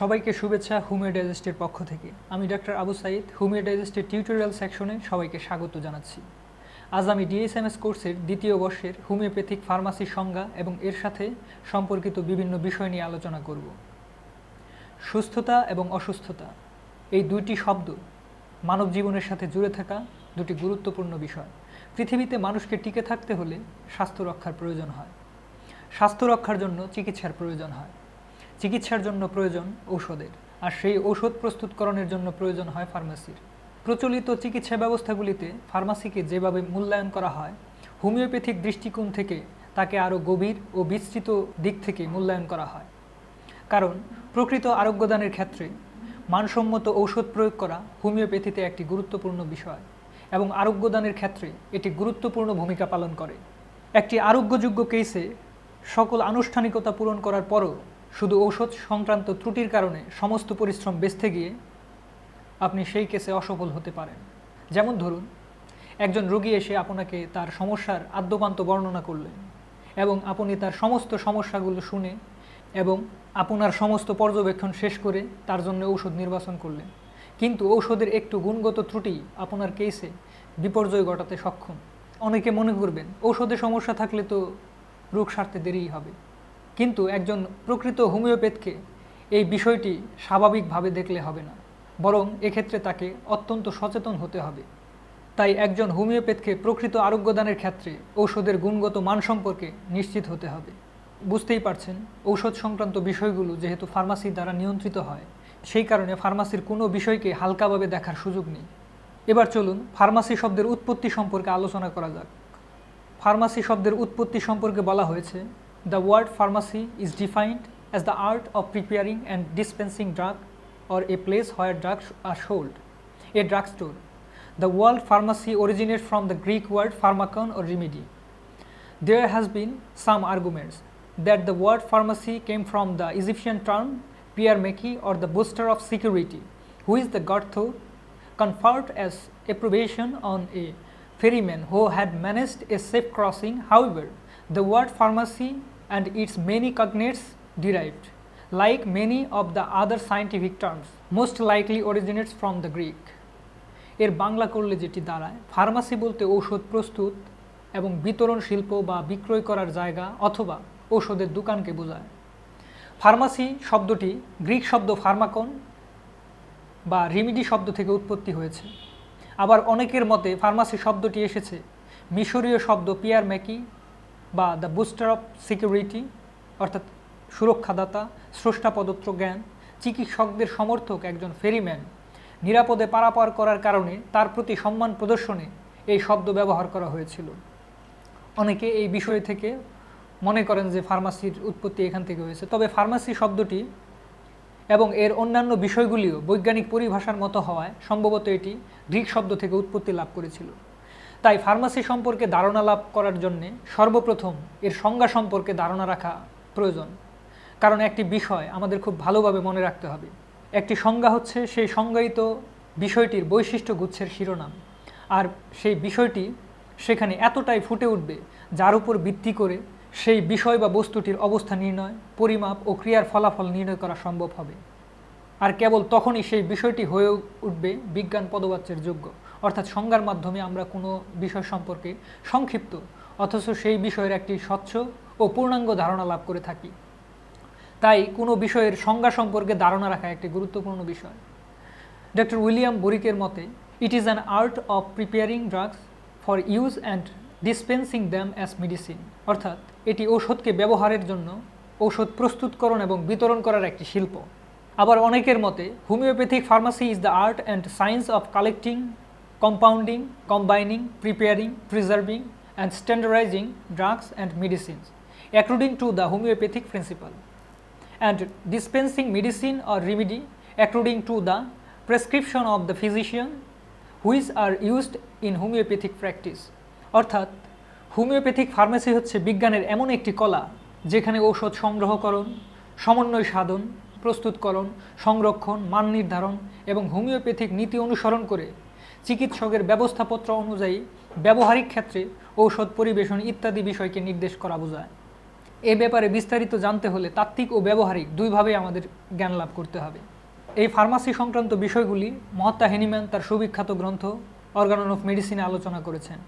সবাইকে শুভেচ্ছা হোমিও ডাইজেস্টের পক্ষ থেকে। আমি ডাক্তার আবু সাইদ হোমিও ডাইজেস্টের টিউটোরিয়াল সেকশনে সবাইকে স্বাগত জানাচ্ছি। আজ আমি ডিএসএমএস কোর্সের দ্বিতীয় বর্ষের হোমিওপ্যাথিক ফার্মাসির সংজ্ঞা এবং এর সাথে সম্পর্কিত বিভিন্ন বিষয় নিয়ে আলোচনা করব। সুস্থতা এবং অসুস্থতা, এই দুইটি শব্দ মানব জীবনের সাথে জুড়ে থাকা দুটি গুরুত্বপূর্ণ বিষয়। পৃথিবীতে মানুষকে টিকে থাকতে হলে স্বাস্থ্য রক্ষার প্রয়োজন হয়। স্বাস্থ্য রক্ষার জন্য চিকিৎসার প্রয়োজন হয়। চিকিৎসার জন্য প্রয়োজন ঔষধের। আর সেই ঔষধ প্রস্তুতকরণের জন্য প্রয়োজন হয় ফার্মাসির। প্রচলিত চিকিৎসা ব্যবস্থাগুলিতে ফার্মাসিকে যেভাবে মূল্যায়ন করা হয়, হোমিওপ্যাথিক দৃষ্টিকোণ থেকে তাকে আরও গভীর ও বিস্তৃত দিক থেকে মূল্যায়ন করা হয়। কারণ, প্রকৃত আরোগ্যদানের ক্ষেত্রে মানসম্মত ঔষধ প্রয়োগ করা হোমিওপ্যাথিতে একটি গুরুত্বপূর্ণ বিষয় এবং আরোগ্যদানের ক্ষেত্রে এটি গুরুত্বপূর্ণ ভূমিকা পালন করে। একটি আরোগ্যযোগ্য কেসে সকল আনুষ্ঠানিকতা পূরণ করার পরও শুধু ঔষধ সংক্রান্ত ত্রুটির কারণে সমস্ত পরিশ্রম বেচতে গিয়ে আপনি সেই কেসে অসফল হতে পারেন। যেমন ধরুন, একজন রোগী এসে আপনাকে তার সমস্যার আদ্যপান্ত বর্ণনা করলেন এবং আপনি তার সমস্ত সমস্যাগুলো শুনে এবং আপনার সমস্ত পর্যবেক্ষণ শেষ করে তার জন্য ঔষধ নির্বাচন করলেন। কিন্তু ঔষধের একটু গুণগত ত্রুটি আপনার কেসে বিপর্যয় ঘটাতে সক্ষম। অনেকে মনে করবেন, ঔষধে সমস্যা থাকলে তো রোগ সারতে দেরিই হবে। কিন্তু একজন প্রকৃত হোমিওপ্যাথকে এই বিষয়টি স্বাভাবিকভাবে দেখলে হবে না, বরং এক্ষেত্রে তাকে অত্যন্ত সচেতন হতে হবে। তাই একজন হোমিওপ্যাথকে প্রকৃত আরোগ্যদানের ক্ষেত্রে ঔষধের গুণগত মান সম্পর্কে নিশ্চিত হতে হবে। বুঝতেই পারছেন, ঔষধ সংক্রান্ত বিষয়গুলো যেহেতু ফার্মাসি দ্বারা নিয়ন্ত্রিত হয়, সেই কারণে ফার্মাসির কোনো বিষয়কে হালকাভাবে দেখার সুযোগ নেই। এবার চলুন ফার্মাসি শব্দের উৎপত্তি সম্পর্কে আলোচনা করা যাক। ফার্মাসি শব্দের উৎপত্তি সম্পর্কে বলা হয়েছে The word pharmacy is defined as the art of preparing and dispensing drug or a place where drugs are sold, a drugstore. The word pharmacy originates from the Greek word pharmakon or remedy. There has been some arguments that the word pharmacy came from the Egyptian term Piermeki or the booster of security, who is the god who conferred as approbation on a ferryman who had managed a safe crossing. However, the word pharmacy and its many cognates derived like many of the other scientific terms, most likely originates from the Greek. এর বাংলা করলে যেটি দাঁড়ায় pharmacy বলতে ঔষধ প্রস্তুত এবং বিতরণ শিল্প বা বিক্রয় করার জায়গা অথবা ঔষধের দোকানকে বোঝায় ফার্মাসি শব্দটি গ্রিক শব্দ ফার্মাকন বা রিমিডি শব্দ থেকে উৎপত্তি হয়েছে আবার অনেকের মতে ফার্মাসি শব্দটি এসেছে মিশরীয় শব্দ পিয়ার ম্যাকি বা দ্য বুস্টার অফ সিকিউরিটি অর্থাৎ সুরক্ষাদাতা, স্রষ্টা প্রদত্ত জ্ঞান, চিকিৎসকদের সমর্থক একজন ফেরিম্যান, নিরাপদে পারাপার করার কারণে তার প্রতি সম্মান প্রদর্শনে এই শব্দ ব্যবহার করা হয়েছিল। অনেকে এই বিষয় থেকে মনে করেন যে ফার্মাসির উৎপত্তি এখান থেকে হয়েছে। তবে ফার্মাসি শব্দটি এবং এর অন্যান্য বিষয়গুলিও বৈজ্ঞানিক পরিভাষার মতো হওয়ায় সম্ভবত এটি গ্রিক শব্দ থেকে উৎপত্তি লাভ করেছিল। তাই ফার্মাসি সম্পর্কে ধারণা লাভ করার জন্যে সর্বপ্রথম এর সংজ্ঞা সম্পর্কে ধারণা রাখা প্রয়োজন। কারণ একটি বিষয় আমাদের খুব ভালোভাবে মনে রাখতে হবে। একটি সংজ্ঞা হচ্ছে সেই সংজ্ঞায়িত বিষয়টির বৈশিষ্ট্য গুচ্ছের শিরোনাম। আর সেই বিষয়টি সেখানে এতটাই ফুটে উঠবে যার উপর ভিত্তি করে সেই বিষয় বা বস্তুটির অবস্থা নির্ণয়, পরিমাপ ও ক্রিয়ার ফলাফল নির্ণয় করা সম্ভব হবে। আর কেবল তখনই সেই বিষয়টি হয়ে উঠবে বিজ্ঞান পদবাচ্যের যোগ্য। অর্থাৎ সংজ্ঞার মাধ্যমে আমরা কোনো বিষয় সম্পর্কে সংক্ষিপ্ত, অথচ সেই বিষয়ের একটি স্বচ্ছ ও পূর্ণাঙ্গ ধারণা লাভ করে থাকি। তাই কোনো বিষয়ের সংজ্ঞা সম্পর্কে ধারণা রাখা একটি গুরুত্বপূর্ণ বিষয়। ডক্টর উইলিয়াম বরিকের মতে it is an art of preparing drugs for use and dispensing them as medicine অর্থাৎ, এটি ঔষধকে ব্যবহারের জন্য ঔষধ প্রস্তুতকরণ এবং বিতরণ করার একটি শিল্প। আবার অনেকের মতে homoeopathic pharmacy is the art and science of collecting compounding combining preparing preserving and standardising drugs and medicines according to the homoeopathic principle and dispensing medicine or remedy according to the prescription of the physician which are used in homeopathic practice. অর্থাৎ homeopathic pharmacy হচ্ছে বিজ্ঞানের এমন একটি কলা, যেখানে ঔষধ সংগ্রহকরণ, সমন্বয় সাধন, প্রস্তুতকরণ, সংরক্ষণ, মান নির্ধারণ এবং হোমিওপ্যাথিক নীতি অনুসরণ করে চিকিৎসকের ব্যবস্থাপত্র অনুযায়ী ব্যবহারিক ক্ষেত্রে ঔষধ পরিবেশন ইত্যাদি বিষয়কে নির্দেশ করা বোঝায়। এ ব্যাপারে বিস্তারিত জানতে হলে তাত্ত্বিক ও ব্যবহারিক দুইভাবেই আমাদের জ্ঞান লাভ করতে হবে। এই ফার্মাসি সংক্রান্ত বিষয়গুলি মহাত্মা হেনিম্যান তার সুবিখ্যাত গ্রন্থ অর্গানন অফ মেডিসিনে আলোচনা করেছেন।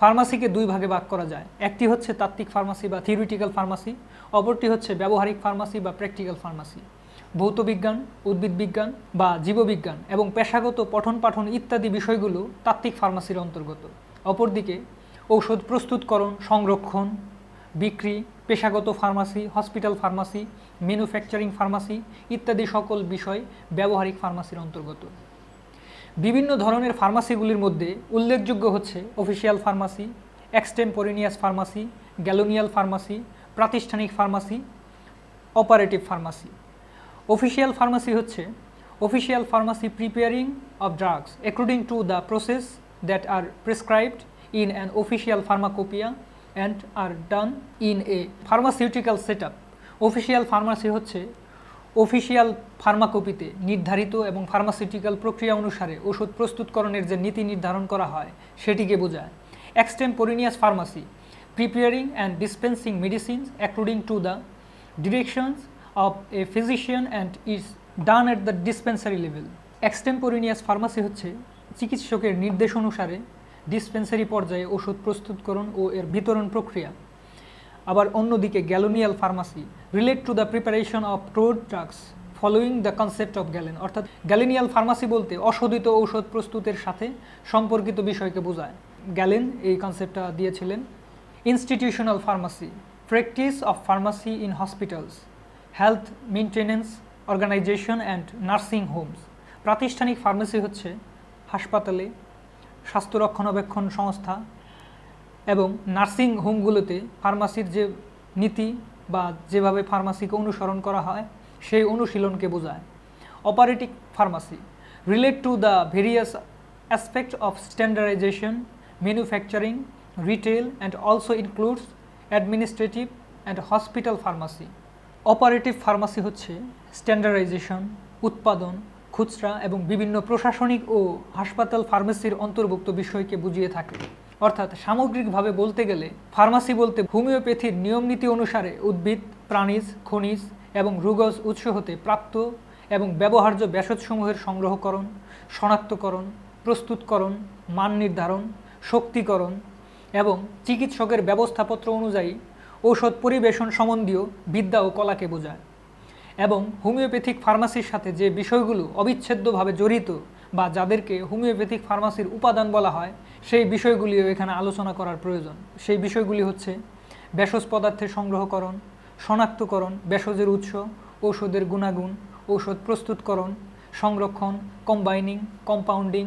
ফার্মাসিকে দুই ভাগে ভাগ করা যায়। একটি হচ্ছে তাত্ত্বিক ফার্মাসি বা থিওরিটিক্যাল ফার্মাসি, অপরটি হচ্ছে ব্যবহারিক ফার্মাসি বা প্র্যাকটিক্যাল ফার্মাসি। ভৌতবিজ্ঞান উদ্ভিদ বিজ্ঞান বা জীববিজ্ঞান এবং পেশাগত পঠন পাঠন ইত্যাদি বিষয়গুলো তাত্ত্বিক ফার্মাসির অন্তর্গত। অপরদিকে ঔষধ প্রস্তুতকরণ সংরক্ষণ, বিক্রি, পেশাগত pharmacy, hospital pharmacy, manufacturing pharmacy ইত্যাদি সকল বিষয় ব্যবহারিক ফার্মাসির অন্তর্গত। বিভিন্ন ধরনের ফার্মাসিগুলির মধ্যে উল্লেখযোগ্য হচ্ছে official pharmacy, extemporaneous pharmacy, galenical pharmacy, প্রাতিষ্ঠানিক pharmacy, operative pharmacy. Official pharmacy হচ্ছে official pharmacy preparing of drugs according to the process that are prescribed in an official pharmacopoeia and are done in a pharmaceutical set up official pharmacy হচ্ছে official ফার্মাকপিতে নির্ধারিত এবং pharmaceutical প্রক্রিয়া অনুসারে ওষুধ প্রস্তুতকরণের যে নীতি নির্ধারণ করা হয় সেটিকে বোঝায়। Extemporaneous pharmacy preparing and dispensing medicines according to the directions of a physician and is done at the dispensary level extemporaneous pharmacy হচ্ছে চিকিৎসকের নির্দেশ অনুসারে ডিসপেন্সারি পর্যায়ে ওষুধ প্রস্তুতকরণ ও এর বিতরণ প্রক্রিয়া। আবার অন্যদিকে galenical pharmacy relate to the preparation of prod drugs following the concept of Galen অর্থাৎ গ্যালেনিয়াল ফার্মাসি বলতে অশোধিত ঔষধ প্রস্তুতের সাথে সম্পর্কিত বিষয়কে বোঝায়। গ্যালেন এই কনসেপ্টটা দিয়েছিলেন। Institutional pharmacy practice of pharmacy in hospitals health maintenance organisation and nursing homes প্রাতিষ্ঠানিক ফার্মেসি হচ্ছে হাসপাতালে স্বাস্থ্য রক্ষণাবেক্ষণ সংস্থা এবং নার্সিং হোমগুলোতে ফার্মাসির যে নীতি বা যেভাবে ফার্মাসিকে অনুসরণ করা হয়, সেই অনুশীলনকে বোঝায়। Operative pharmacy relate to the various aspect of standardisation manufacturing retail and also includes administrative and hospital pharmacy operative pharmacy হচ্ছে স্ট্যান্ডার্ডাইজেশন, উৎপাদন, খুচরা এবং বিভিন্ন প্রশাসনিক ও হাসপাতাল ফার্মেসির অন্তর্ভুক্ত বিষয়কে বুঝিয়ে থাকে। অর্থাৎ সামগ্রিকভাবে বলতে গেলে ফার্মাসি বলতে হোমিওপ্যাথির নিয়মনীতি অনুসারে উদ্ভিদ, প্রাণীজ, খনিজ এবং রুগজ উৎস হতে প্রাপ্ত এবং ব্যবহার্য ব্যাসতসমূহের সংগ্রহকরণ, শনাক্তকরণ, প্রস্তুতকরণ, মান নির্ধারণ, শক্তিকরণ এবং চিকিৎসকের ব্যবস্থাপত্র অনুযায়ী ঔষধ পরিবেশন সম্বন্ধীয় বিদ্যা ও কলাকে বোঝায় এবং হোমিওপ্যাথিক ফার্মাসির সাথে যে বিষয়গুলো অবিচ্ছেদ্যভাবে জড়িত বা যাদেরকে হোমিওপ্যাথিক ফার্মাসির উপাদান বলা হয়, সেই বিষয়গুলিও এখানে আলোচনা করার প্রয়োজন। সেই বিষয়গুলি হচ্ছে ভেষজ পদার্থের সংগ্রহকরণ, শনাক্তকরণ, ভেষজের উৎস, ঔষধের গুণাগুণ, ঔষধ প্রস্তুতকরণ, সংরক্ষণ, কম্বাইনিং, কম্পাউন্ডিং,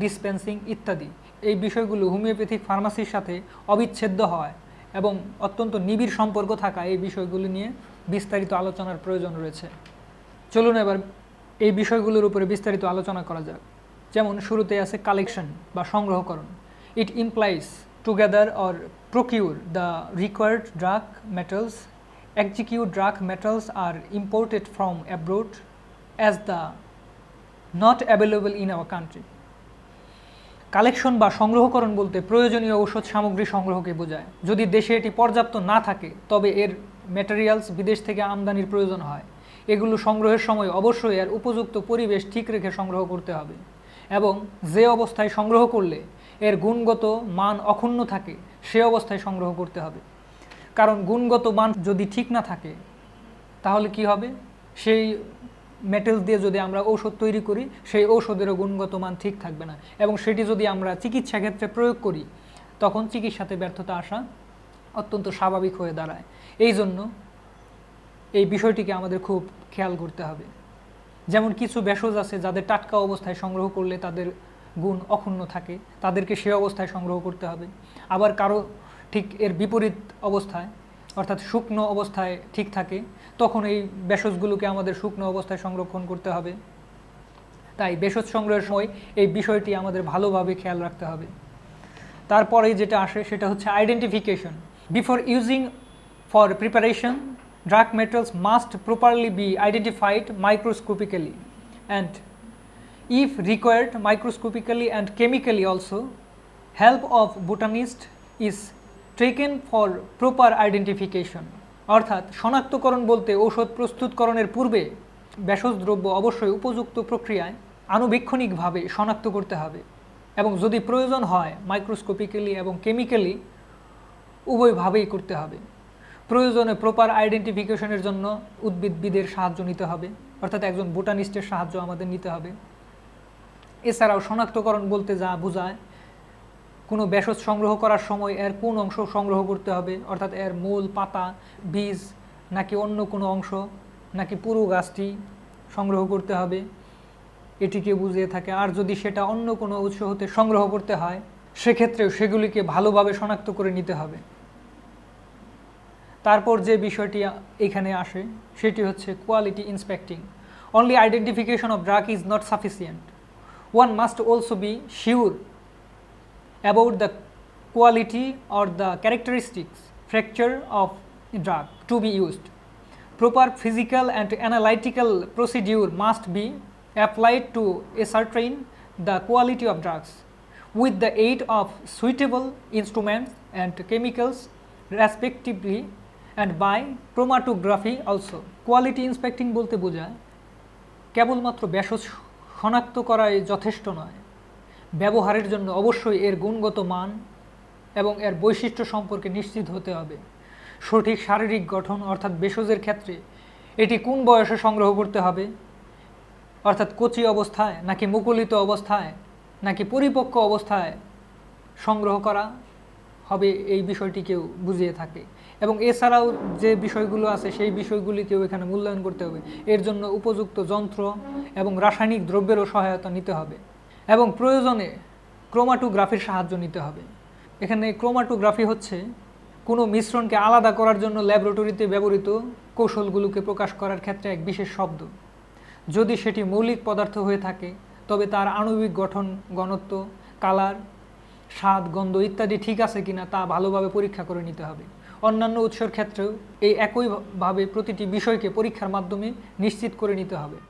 ডিসপেন্সিং ইত্যাদি। এই বিষয়গুলো হোমিওপ্যাথিক ফার্মাসির সাথে অবিচ্ছেদ্য হয়। এবং অত্যন্ত নিবিড় সম্পর্ক থাকা এই বিষয়গুলি নিয়ে বিস্তারিত আলোচনার প্রয়োজন রয়েছে। চলুন এবার এই বিষয়গুলোর উপরে বিস্তারিত আলোচনা করা যাক। যেমন শুরুতে আছে কালেকশন বা সংগ্রহকরণ। It implies together or procure the required drug metals execute drug metals are imported from abroad as the not available in our country collection বা সংগ্রহকরণ বলতে প্রয়োজনীয় ঔষধ সামগ্রী সংগ্রহকে বোঝায়। যদি দেশে এটি পর্যাপ্ত না থাকে, তবে এর ম্যাটেরিয়ালস বিদেশ থেকে আমদানির প্রয়োজন হয়। এগুলো সংগ্রহের সময় অবশ্যই এর উপযুক্ত পরিবেশ ঠিক রেখে সংগ্রহ করতে হবে এবং যে অবস্থায় সংগ্রহ করলে এর গুণগত মান অক্ষুণ্ণ থাকে, সে অবস্থায় সংগ্রহ করতে হবে। কারণ গুণগত মান যদি ঠিক না থাকে, তাহলে কি হবে? সেই মেটেলস দিয়ে যদি আমরা ঔষধ তৈরি করি, সেই ঔষধেরও গুণগত মান ঠিক থাকবে না। এবং সেটি যদি আমরা চিকিৎসা ক্ষেত্রে প্রয়োগ করি, তখন চিকিৎসাতে ব্যর্থতা আসা অত্যন্ত স্বাভাবিক হয়ে দাঁড়ায়। এই জন্য এই বিষয়টিকে আমাদের খুব খেয়াল করতে হবে। যেমন কিছু ভেষজ আছে, যাদের টাটকা অবস্থায় সংগ্রহ করলে তাদের গুণ অক্ষুণ্ণ থাকে, তাদেরকে সে অবস্থায় সংগ্রহ করতে হবে। আবার কারও ঠিক এর বিপরীত অবস্থায় অর্থাৎ শুকনো অবস্থায় ঠিক থাকে, তখন এই ভেষজগুলোকে আমাদের শুকনো অবস্থায় সংরক্ষণ করতে হবে। তাই ভেষজ সংগ্রহের সময় এই বিষয়টি আমাদের ভালোভাবে খেয়াল রাখতে হবে। তারপরে যেটা আসে সেটা হচ্ছে identification before using for preparation drug materials must properly be identified microscopically and if required microscopically and chemically also, help of botanist is taken for proper identification. অর্থাৎ, শনাক্তকরণ বলতে ঔষধ প্রস্তুতকরণের পূর্বে ভেষজ দ্রব্য অবশ্যই উপযুক্ত প্রক্রিয়ায় আনুবীক্ষণিকভাবে শনাক্ত করতে হবে এবং যদি প্রয়োজন হয় মাইক্রোস্কোপিক্যালি এবং কেমিক্যালি উভয়ভাবেই করতে হবে। প্রয়োজনে প্রপার আইডেন্টিফিকেশনের জন্য উদ্ভিদবিদের সাহায্য নিতে হবে, অর্থাৎ একজন বোটানিস্টের সাহায্য আমাদের নিতে হবে। এছাড়াও শনাক্তকরণ বলতে যা বোঝায় কোনো ভেষজ সংগ্রহ করার সময় এর কোন অংশ সংগ্রহ করতে হবে? অর্থাৎ এর মূল পাতা, বীজ, নাকি অন্য কোনো অংশ, নাকি পুরো গাছটি সংগ্রহ করতে হবে? এটিকে বুঝিয়ে থাকে। আর যদি সেটা অন্য কোনো উৎস হতে সংগ্রহ করতে হয়, সেক্ষেত্রেও সেগুলিকে ভালোভাবে শনাক্ত করে নিতে হবে। তারপর যে বিষয়টি এখানে আসে, সেটি হচ্ছে quality inspecting only identification of drug is not sufficient one must also be sure about the quality or the characteristics fracture of drug to be used. Proper physical and analytical procedure must be applied to ascertain the quality of drugs with the aid of suitable instruments and chemicals respectively and by chromatography also. Quality inspecting বলতে বোঝায় কেবলমাত্র ভেষজ শনাক্ত করাই যথেষ্ট নয় ব্যবহারের জন্য অবশ্যই এর গুণগত মান এবং এর বৈশিষ্ট্য সম্পর্কে নিশ্চিত হতে হবে। সঠিক শারীরিক গঠন অর্থাৎ বেসজের ক্ষেত্রে এটি কোন বয়সে সংগ্রহ করতে হবে? অর্থাৎ কচি অবস্থায় নাকি মুকুলিত অবস্থায় নাকি পরিপক্ক অবস্থায় সংগ্রহ করা হবে এই বিষয়টিকেও বুঝিয়ে থাকে। এবং এছাড়াও যে বিষয়গুলো আছে সেই বিষয়গুলিকেও এখানে মূল্যায়ন করতে হবে। এর জন্য উপযুক্ত যন্ত্র এবং রাসায়নিক দ্রব্যেরও সহায়তা নিতে হবে। এবং প্রয়োজনে ক্রোমাটোগ্রাফির সাহায্য নিতে হবে। এখানে ক্রোমাটোগ্রাফি হচ্ছে কোনো মিশ্রণকে আলাদা করার জন্য ল্যাবরেটরিতে ব্যবহৃত কৌশলগুলোকে প্রকাশ করার ক্ষেত্রে এক বিশেষ শব্দ। যদি সেটি মৌলিক পদার্থ হয়ে থাকে, তবে তার আণবিক গঠন, ঘনত্ব, কালার, স্বাদ, গন্ধ ইত্যাদি ঠিক আছে কিনা তা ভালোভাবে পরীক্ষা করে নিতে হবে। অন্যান্য উৎসের ক্ষেত্রেও এই একইভাবে প্রতিটি বিষয়কে পরীক্ষার মাধ্যমে নিশ্চিত করে নিতে হবে।